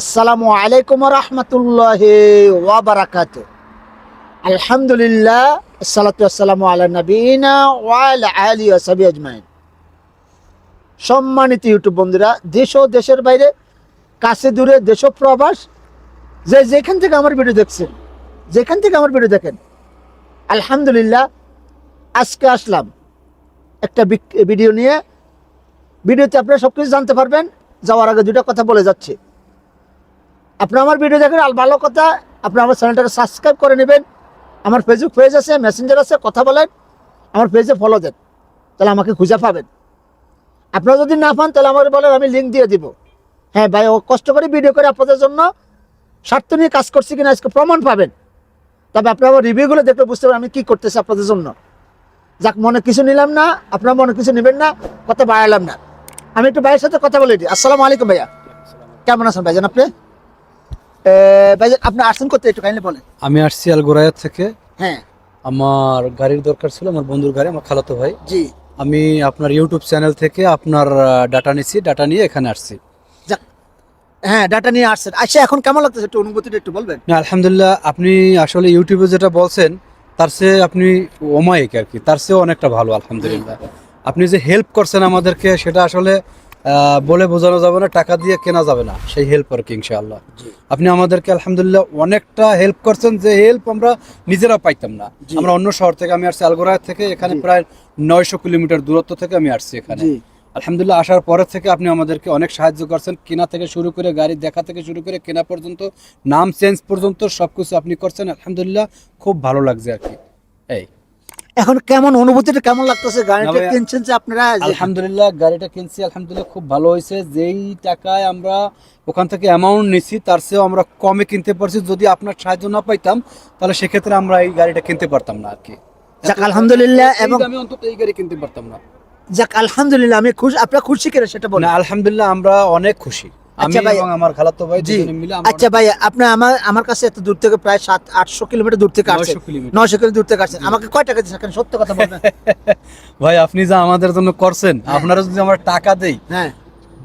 আসসালামু আলাইকুম রহমতুল্লাহ ওয়াবারাকাত আলহামদুলিল্লাহ সালাতু আসসালামু আলা নবীনা ওয়াল আলী ওয়াসাবি আজমাইন। সম্মানিত ইউটিউব বন্ধুরা, দেশ ও দেশের বাইরে, কাছে দূরে, দেশ প্রবাস, যে যেখান থেকে আমার ভিডিও দেখছেন, যেখান থেকে আমার ভিডিও দেখেন, আলহামদুলিল্লাহ, আজকে আসলাম একটা ভিডিও নিয়ে। ভিডিওতে আপনারা সব কিছু জানতে পারবেন, যাওয়ার আগে দুটো কথা বলে যাচ্ছি। আপনি আমার ভিডিও দেখেন, আর ভালো কথা আপনি আমার চ্যানেলটাকে সাবস্ক্রাইব করে নেবেন। আমার ফেসবুক পেজ আছে মেসেঞ্জার আছে, কথা বলেন, আমার পেজে ফলো দেন, তাহলে আমাকে খুঁজে পাবেন। আপনারা যদি না পান, তাহলে আমাকে বলেন, আমি লিঙ্ক দিয়ে দিব। হ্যাঁ ভাই, ও কষ্ট করে ভিডিও করে আপনাদের জন্য স্বার্থ নিয়ে কাজ করছি কিনা, আজকে প্রমাণ পাবেন। তবে আপনারা আমার রিভিউগুলো দেখলে বুঝতে পারবেন আমি কী করতেছি আপনাদের জন্য। যাক, মনে কিছু নিলাম না, আপনার মনে কিছু নেবেন না, কথা বাড়ালাম না। আমি একটু ভাইয়ের সাথে কথা বলে দিই। আসসালামু আলাইকুম ভাইয়া। কেমন আছেন ভাইজান আপনি? আপনি আসছেন করতে একটু কাইন্ডলি বলেন। আমি আসছি আলগোরায়াত থেকে। হ্যাঁ। আমার গাড়ির দরকার ছিল আমার বন্ধুর গাড়ি আমার খালাতো ভাই। জি। আমি আপনার ইউটিউব চ্যানেল থেকে আপনার ডাটা নিছি ডাটা নিয়ে এখানে আসছি। হ্যাঁ ডাটা নিয়ে আসছেন। আচ্ছা এখন কেমন লাগতেছে একটু অনুভূতিটা একটু বলবেন? না আলহামদুলিল্লাহ আপনি আসলে ইউটিউবে যেটা বলছেন তার চেয়ে আপনি অমায়িক আর কি তার চেয়েও অনেকটা ভালো আলহামদুলিল্লাহ। আপনি যে হেল্প করছেন আমাদেরকে সেটা আসলে বলে বোঝানো যাবে না টাকা দিয়ে কেনা যাবে না সেই হেল্প আর কি ইনশাআল্লাহ। আপনি আমাদেরকে আলহামদুলিল্লাহ অনেকটা হেল্প করছেন যে হেল্প আমরা নিজেরা পাইতাম না। আমরা অন্য শহর থেকে আমি আসছি আলগোরায় থেকে এখানে প্রায় নয়শো কিলোমিটার দূরত্ব থেকে আমি আসছি এখানে। আলহামদুলিল্লাহ আসার পরে থেকে আপনি আমাদেরকে অনেক সাহায্য করছেন কেনা থেকে শুরু করে গাড়ি দেখা থেকে শুরু করে কেনা পর্যন্ত নাম চেঞ্জ পর্যন্ত সবকিছু আপনি করছেন। আলহামদুলিল্লাহ খুব ভালো লাগছে আর কি। এই। এখন কেমন অনুভূতিটা কেমন লাগতেছে? গাড়িটা কিনছেন যে আপনারা? আলহামদুলিল্লাহ গাড়িটা কিনছি আলহামদুলিল্লাহ খুব ভালো হয়েছে। যেই টাকায় আমরা ওখান থেকে অ্যামাউন্ট নিছি তার চেয়েও আমরা কমে কিনতে পারছি। যদি আপনার সাহায্য না পাইতাম তাহলে সেক্ষেত্রে আমরা এই গাড়িটা কিনতে পারতাম না আর কি। যাক আলহামদুলিল্লাহ এবং আমি অন্তত এই গাড়ি কিনতে পারতাম না। যাক আলহামদুলিল্লাহ আমি খুশি আপনারা খুশি কিনা সেটা বলেন। আলহামদুলিল্লাহ আমরা অনেক খুশি। আচ্ছা ভাই, আমার খালাতো ভাই মিলে আচ্ছা ভাই আপনি আমার আমার কাছে এত দূর থেকে প্রায় সাত আটশো কিলোমিটার দূর থেকে আসছেন। নয়শো কিলোমিটার। দূর থেকে আসছেন। আমাকে কয় টাকা দিচ্ছেন সত্য কথা বলবেন। ভাই আপনি যা আমাদের জন্য করছেন আপনারা যদি আমরা টাকা দেই হ্যাঁ।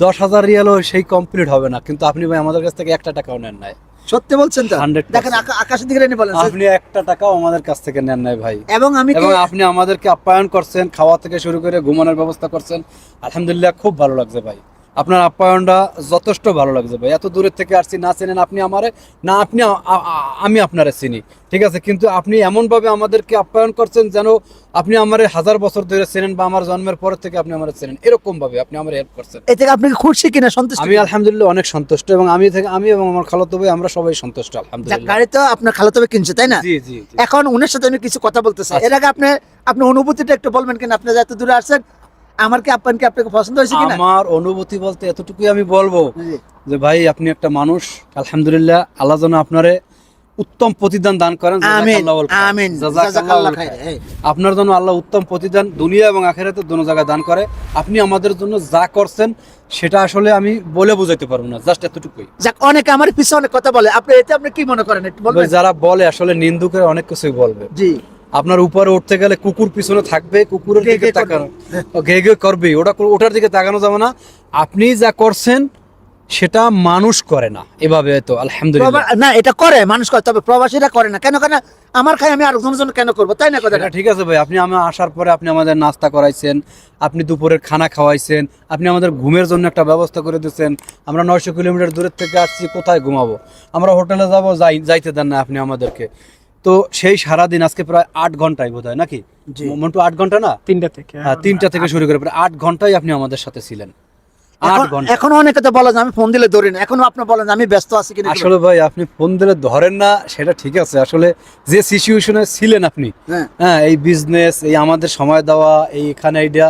দশ হাজার রিয়ালও সেই কমপ্লিট হবে না। কিন্তু আপনি ভাই আমাদের কাছ থেকে একটা টাকাও নেন নাই। সত্যি বলছেন তো? 100% দেখেন আকাশের দিকে নিয়ে বলেন আপনি একটা টাকাও আমাদের কাছ থেকে নেন নাই ভাই। এবং আমি এবং আপনি আমাদেরকে আপ্যায়ন করছেন খাওয়া থেকে শুরু করে ঘুমানোর ব্যবস্থা করছেন। আলহামদুলিল্লাহ খুব ভালো লাগছে ভাই। আপনার আপ্যায়নটা যথেষ্ট ভালো লাগছে ভাই। এত দূরের থেকে আসছি না চেনেন আপনি আমারে না আপনি আমি আপনারে চিনি ঠিক আছে? কিন্তু আপনি এমনভাবে আমাদেরকে আপ্যায়ন করছেন যেন আপনি আমারে হাজার বছর ধরে চেনেন বা আমার জন্মের পর থেকে আপনি আমার চেনেন। এরকম ভাবে আপনি আমার হেল্প করছেন। এ থেকে আপনি খুশি কিনা? সন্তুষ্ট আমি আলহামদুলিল্লাহ অনেক সন্তুষ্ট এবং আমি থেকে আমি এবং আমার খালাতো ভাই আমরা সবাই সন্তুষ্ট আলহামদুলিল্লাহ। গাড়ি তো আপনার খালাতো ভাই কিনছে তাই না? জি জি। এখন উনার সাথে আমি কিছু কথা বলতে চাই। আচ্ছা। এর আগে আপনি আপনি অনুভূতিটা একটু বলবেন কিনা? আপনি যত দূরে আসছেন আমার কি আপনাকে পছন্দ হয়েছে কিনা? আমার অনুভূতি বলতে এতটুকুই আমি বলব যে ভাই আপনি একটা মানুষ আলহামদুলিল্লাহ আল্লাহ যেন আপনারে উত্তম প্রতিদান দান করেন। আপনার জন্য আল্লাহ উত্তম প্রতিদান দুনিয়া এবং আখেরাতে দোনো জায়গায় দান করে। আপনি আমাদের জন্য যা করছেন সেটা আসলে আমি বলে বুঝাইতে পারব না জাস্ট এতটুকুই। যাক অনেকে আমার পিছনে অনেক কথা বলে। আপনি এতে আপনি কি মনে করেন? যারা বলে আসলে নিন্দুকের অনেক কিছুই বলবে। জি। আপনার উপরে উঠতে গেলে কুকুর পিছনে থাকবে কুকুরের দিকে তাকানো ঘে ঘে করবে ওটা ওটার দিকে তাকানো যাবে না। আপনি যা করছেন সেটা মানুষ করে না। এভাবে তো আলহামদুলিল্লাহ। না এটা করে মানুষ করে তবে প্রবাসীরা করে না। কেন কেন আমার খাই আমি আরেকজনের জন্য কেন করব? তাই না কথা ঠিক আছে ভাই। আপনি আমার আসার পরে আপনি আমাদের নাস্তা করাইছেন আপনি দুপুরের খানা খাওয়াইছেন আপনি আমাদের ঘুমের জন্য একটা ব্যবস্থা করে দিয়েছেন। আমরা নয়শো কিলোমিটার দূরের থেকে আসছি কোথায় ঘুমাবো? আমরা হোটেলে যাব যাই যাইতে দেন না আপনি আমাদেরকে। তো সেই সারা দিন আজকে প্রায় আট ঘন্টায় বোধ হয় নাকি। মন্টু আট ঘণ্টা না? তিনটা থেকে হ্যাঁ তিনটা থেকে শুরু করে প্রায় আট ঘন্টায় আপনি আমাদের সাথে ছিলেন। এখন অনেকে তো বলে যে আমি ফোন দিলে ধরি না। এখনও আপনি বলেন আমি ব্যস্ত আছি কিনা আসলে ভাই আপনি ফোন দিলে ধরেন না সেটা ঠিক আছে। আসলে যে সিচুয়েশনে ছিলেন আপনি হ্যাঁ। হ্যাঁ এই বিজনেস এই আমাদের সময় দেওয়া এই এখানে আইডিয়া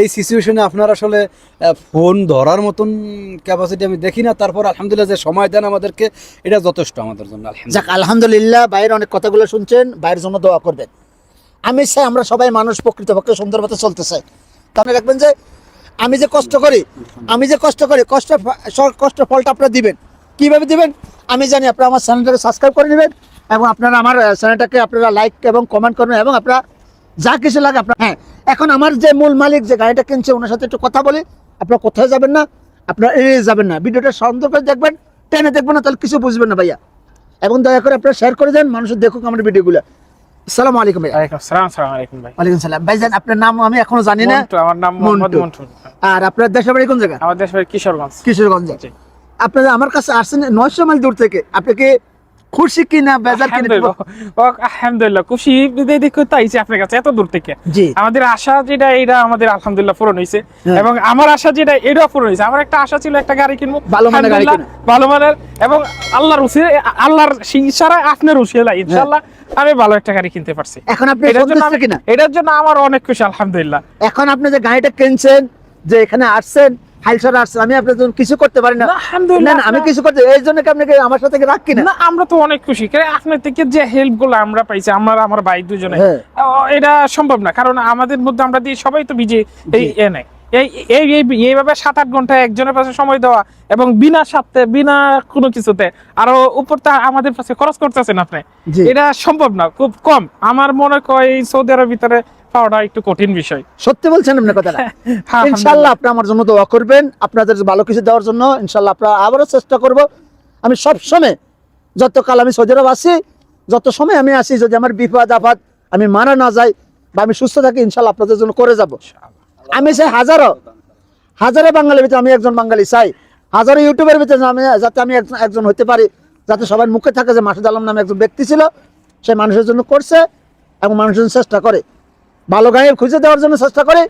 এই সিচুয়েশনে আপনার আসলে ফোন ধরার মতন ক্যাপাসিটি আমি দেখি না। তারপর আলহামদুলিল্লাহ যে সময় দেন আমাদেরকে এটা যথেষ্ট আমাদের জন্য যাক আলহামদুলিল্লাহ বাইরের অনেক কথাগুলো শুনছেন বাইরের জন্য দোয়া করবেন। আমি চাই আমরা সবাই মানুষ প্রকৃতপক্ষে সুন্দর মতো চলতে চাই। তো আপনি রাখবেন যে আমি যে কষ্ট করি, আমি যে কষ্ট করি, কষ্ট কষ্ট ফলটা আপনারা দিবেন। কীভাবে দিবেন? আমি জানি আপনারা আমার চ্যানেলটাকে সাবস্ক্রাইব করে নেবেন এবং আপনারা আমার চ্যানেলটাকে আপনারা লাইক এবং কমেন্ট করবেন এবং আপনারা যা কিছু লাগে আপনার হ্যাঁ এখন আমার যে মূল মালিক যে গাড়িটা কিনছে, ওনার সাথে একটু কথা বলি। আপনারা কোথায় যাবেন না? আপনারা এড়িয়ে যাবেন না। ভিডিওটা সুন্দর করে দেখবেন, টেনে দেখবেন না, তাহলে কিছু বুঝবেন না ভাইয়া। এবং দয়া করে আপনারা শেয়ার করে দেন, মানুষ দেখুক আমার ভিডিওগুলো। আসসালামু আলাইকুম ভাইয়া ওয়ালাইকুম সালাম সালাম আলাইকুম ভাই। ওয়ালাইকুম সালাম ভাইজান আপনার নাম আমি এখনও জানি না। মন্টু আমার নাম মোহাম্মদ মন্টু। আর আপনার দেশের বাড়ি কোন জায়গা? আমার ভাই কিশোরগঞ্জ। কিশোরগঞ্জে। আপনারা আমার কাছে আসছেন নয়শো মাইল দূর থেকে। খুশি কিনা বেজার কিনা? আলহামদুলিল্লাহ। খুশি বিদায় দেখে তাইছি আপনার কাছে এত দূর থেকে। আমাদের আশা যেটা এটা আমাদের আলহামদুলিল্লাহ পূরণ হয়েছে হ্যাঁ। এবং আমার আশা যেটা এটাও পূরণ হয়েছে আমার একটা আশা ছিল একটা গাড়ি কিনবো। ভালো মানের গাড়ি ভালো মানের। এবং আল্লাহর উসিলে আল্লাহর ইশারায় আপনার উসিলা ইনশাআল্লাহ। আমি ভালো একটা গাড়ি কিনতে পারছি। এখন আপনি এটার জন্য আমি- কিনা? এটার জন্য আমার অনেক খুশি আলহামদুলিল্লাহ। এখন আপনি যে গাড়িটা কিনছেন যে এখানে আসছেন হাইলসর আসছেন আমি আপনার জন্য কিছু করতে পারি না। আলহামদুলিল্লাহ আমি কিছু করতে এই জন্য কি আপনাকে আমার সাথে কি কিনা? না আমরা তো অনেক খুশি। কারণ আপনার থেকে যে হেল্পগুলো আমরা পাইছি আমরা আমার ভাই দুজনে হ্যাঁ। এটা সম্ভব না। কারণ আমাদের মধ্যে আমরা দিয়ে সবাই তো বিজে এই এ নেই এই এই এই- এইভাবে সাত আট ঘণ্টা একজনের পাশে সময় দেওয়া এবং বিনা স্বার্থে বিনা কোনো কিছুতে আরও উপরটা আমাদের পাশে খরচ করতেছেন আপনি। এটা সম্ভব না খুব কম। আমার মনে হয় সৌদি আরবের ভিতরে পাওয়াটা একটু কঠিন বিষয়। সত্যি বলছেন আপনার কথাটা? হ্যাঁ, ইনশাল্লাহ আপনি আমার জন্য দোয়া করবেন। আপনাদের ভালো কিছু দেওয়ার জন্য ইনশাল্লাহ আপনারা আবারও চেষ্টা করব। আমি সব সময় যতকাল আমি সৌদি আরব আছি যত সময় আমি আসি যদি আমার বিপদ আপদ আমি মারা না যাই বা আমি সুস্থ থাকি ইনশাল্লাহ আপনাদের জন্য করে যাব। আমি চাই হাজারো হাজারো বাঙালির ভিতরে আমি একজন বাঙালি চাই। হাজারো ইউটিউবের ভিতরে আমি, যাতে আমি একজন হতে পারি, যাতে সবার মুখে থাকে যে মাসুদ আলম নামে একজন ব্যক্তি ছিল, সে মানুষের জন্য করছে এবং মানুষের চেষ্টা করে। ভালো গাড়ি খুঁজে দেওয়ার জন্য চেষ্টা করে,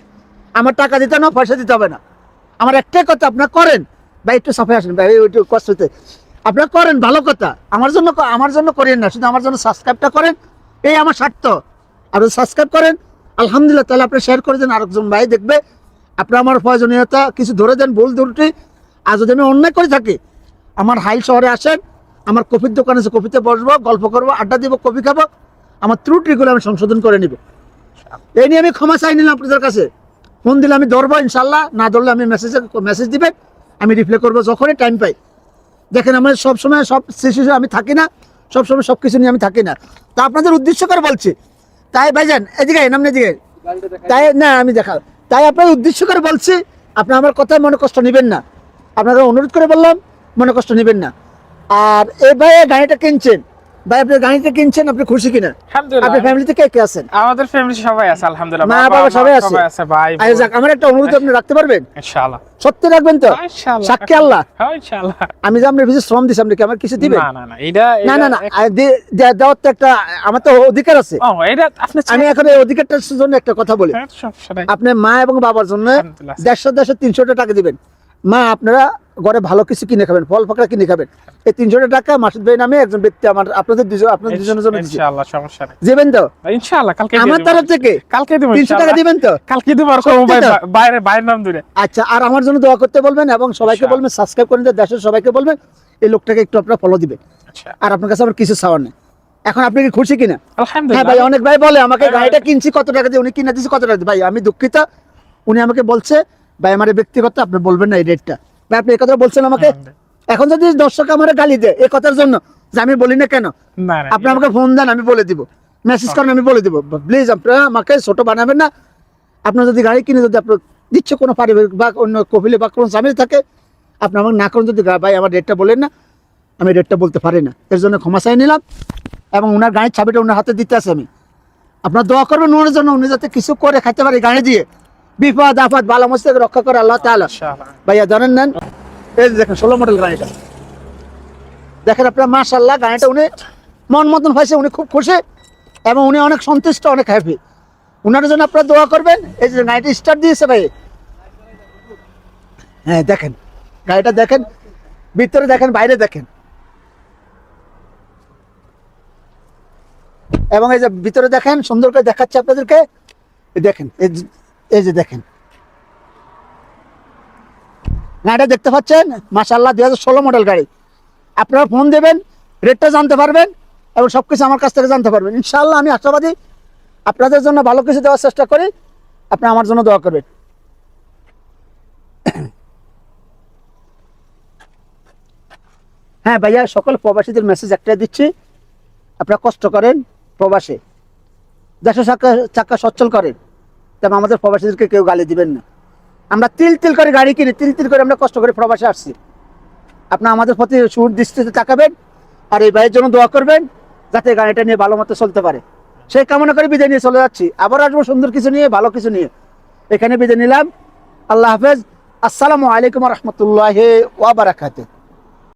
আমার টাকা দিতে না, পয়সা দিতে হবে না। আমার একটাই কথা, আপনার করেন। ভাই, একটু সাফাই আসেন, ভাই, একটু কষ্ট হতে করেন, ভালো কথা। আমার জন্য আমার জন্য করেন না, শুধু আমার জন্য সাবস্ক্রাইবটা করেন, এই আমার স্বার্থ। আপনি সাবস্ক্রাইব করেন আলহামদুলিল্লাহ, তাহলে আপনি শেয়ার করে দেন আরেকজন ভাই দেখবে। আপনি আমার প্রয়োজনীয়তা কিছু ধরে দেন, ভুল ত্রুটি। আর যদি আমি অন্যায় করে থাকি, আমার হাইল শহরে আসেন, আমার কফির দোকান আছে, কফিতে বসবো, গল্প করব, আড্ডা দিব, কফি খাব, আমার ত্রুটিগুলো আমি সংশোধন করে নিব। এই নিয়ে আমি ক্ষমা চাই নিলাম আপনাদের কাছে। ফোন দিলে আমি ধরবো ইনশাল্লাহ না ধরলে আমি মেসেজে মেসেজ দিবেন আমি রিপ্লাই করব যখনই টাইম পাই। দেখেন আমার সবসময় সব সিচুয়েশন আমি থাকি না, সবসময় সব কিছু নিয়ে আমি থাকি না। তা আপনাদের উদ্দেশ্য করে বলছি তাই ভাইজান এদিকে নামনে এদিকে তাই না আমি দেখাল তাই আপনার উদ্দেশ্য করে বলছি আপনি আমার কথায় মনে কষ্ট নেবেন না। আপনাকে অনুরোধ করে বললাম মনে কষ্ট নেবেন না। আর এই ভাই গাড়িটা কিনছেন। ভাই আপনি গাড়িটা কিনছেন আপনি খুশি কিনা? আপনার ফ্যামিলিতে কে কে আছেন? আমাদের ফ্যামিলি সবাই আছে আলহামদুলিল্লাহ। মা, বাবা, বাবা সবাই আছে? সবাই আছে ভাই আচ্ছা যাক, আমার একটা অনুরোধ আপনি রাখতে পারবেন? ইনশাআল্লাহ। সত্যি রাখবেন তো? ইনশাআল্লাহ। সাক্ষী আল্লাহ? হ্যাঁ ইনশাআল্লাহ। আমি যে আপনার বিশেষ শ্রম দিছি আপনি কি আমার কিছু দিবেন? না না না এটা না দেওয়ার তো একটা আমার তো অধিকার আছে। ও এটা আপনি আমি এখন এই অধিকারটার জন্য একটা কথা বলি। হ্যাঁ, সমস্যা নাই। আপনি মা এবং বাবার জন্য দেড়শো দেড়শো তিনশোটা টাকা দিবেন। মা আপনারা ঘরে ভালো কিছু কিনে খাবেন ফল ফাঁকড়া কিনে খাবেন। এই তিনশোটা টাকা মাসুদ ভাই নামে একজন ব্যক্তি আমার আপনাদের দুজন আপনাদের দুজনের জন্য ইনশাআল্লাহ সমস্যা নাই। দিবেন তো? ইনশাআল্লাহ কালকে আমার তরফ থেকে? কালকে দেব তিনশো টাকা দিবেন তো? কালকে দেব আর তো? বাইরে নাম দূরে আচ্ছা আর আমার জন্য দোয়া করতে বলবেন এবং সবাইকে বলবেন সাবস্ক্রাইব করে দেন, দেশের সবাইকে বলবেন এই লোকটাকে একটু আপনারা ফলো দিবেন। আচ্ছা। আর আপনার কাছে আমার কিছু চাওয়ার নেই। এখন আপনি কি খুশি কিনা? হ্যাঁ ভাই অনেক ভাই বলে আমাকে হ্যাঁ, গাড়িটা কিনছি কত টাকা দিয়ে? উনি কিনে দিচ্ছে কত টাকা দিয়ে? ভাই আমি দুঃখিত। উনি আমাকে বলছে ভাই আমার ব্যক্তিগত আপনি বলবেন না এই রেটটা ভাই আপনি এই কথা বলছেন আমাকে? এখন যদি দর্শক আমার গালি দেয় এই কথার জন্য যে আমি বলি না কেন? আপনি আমাকে ফোন দেন আমি বলে দিব। মেসেজ করেন আমি বলে দিব। প্লিজ আপনারা আমাকে ছোট বানাবেন না। আপনার যদি গাড়ি কিনে যদি আপনার দিচ্ছে কোনো পারিবারিক বা অন্য কপিলে বা কোনো জামিল থাকে আপনি আমাকে না করেন যদি ভাই আমার রেটটা বলেন না আমি রেটটা বলতে পারি না। এর জন্য ক্ষমা চাই নিলাম এবং ওনার গাড়ির চাবিটা ওনার হাতে দিতে আছে আমি। আপনার দোয়া করবেন ওনার জন্য উনি যাতে কিছু করে খাইতে পারে গাড়ি দিয়ে। বিপদ আফাদ ভালো মস্ত রক্ষা করে আল্লাহ তাআলা। ভাইয়া জানেন নেন এই যে দেখেন ষোলো মডেল গাড়িটা। দেখেন আপনার মাশাল্লাহ গাড়িটা উনি মন মতন হয়েছে উনি খুব খুশি এবং উনি অনেক সন্তুষ্ট অনেক হ্যাপি উনার জন্য আপনারা দোয়া করবেন এই যে গাড়িটা স্টার্ট দিয়েছে ভাই হ্যাঁ দেখেন গাড়িটা দেখেন ভিতরে দেখেন বাইরে দেখেন। এবং এই যে ভিতরে দেখেন সুন্দর করে দেখাচ্ছে আপনাদেরকে। এই দেখেন এই যে- দেখেন। গাড়িটা দেখতে পাচ্ছেন? মাসাল্লাহ দুই হাজার ষোলো মডেল গাড়ি। আপনারা ফোন দেবেন রেটটা জানতে পারবেন এবং সব কিছু আমার কাছ থেকে জানতে পারবেন। ইনশাল্লাহ আমি আশাবাদী আপনাদের জন্য ভালো কিছু দেওয়ার চেষ্টা করি। আপনি আমার জন্য দোয়া করবেন। হ্যাঁ ভাইয়া, সকল প্রবাসীদের মেসেজ একটাই দিচ্ছি। আপনারা কষ্ট করেন প্রবাসে। দেশের চাক্কা চাক্কা সচ্ছল করেন। তেমন আমাদের প্রবাসীদেরকে কেউ গালি দিবেন না। আমরা তিল তিল করে গাড়ি কিনি, তিল তিল করে আমরা কষ্ট করে প্রবাসে আসছি। আপনার আমাদের প্রতি সুর দৃষ্টিতে তাকাবেন আর এই ভাইয়ের জন্য দোয়া করবেন যাতে গাড়িটা নিয়ে ভালো মতো চলতে পারে। সেই কামনা করে বিদায় নিয়ে চলে যাচ্ছি। আবার আসব সুন্দর কিছু নিয়ে, ভালো কিছু নিয়ে। এখানে বিদায় নিলাম। আল্লাহ হাফেজ। আসসালামু আলাইকুম রহমতুল্লাহ ওয়াবারাকাতুহ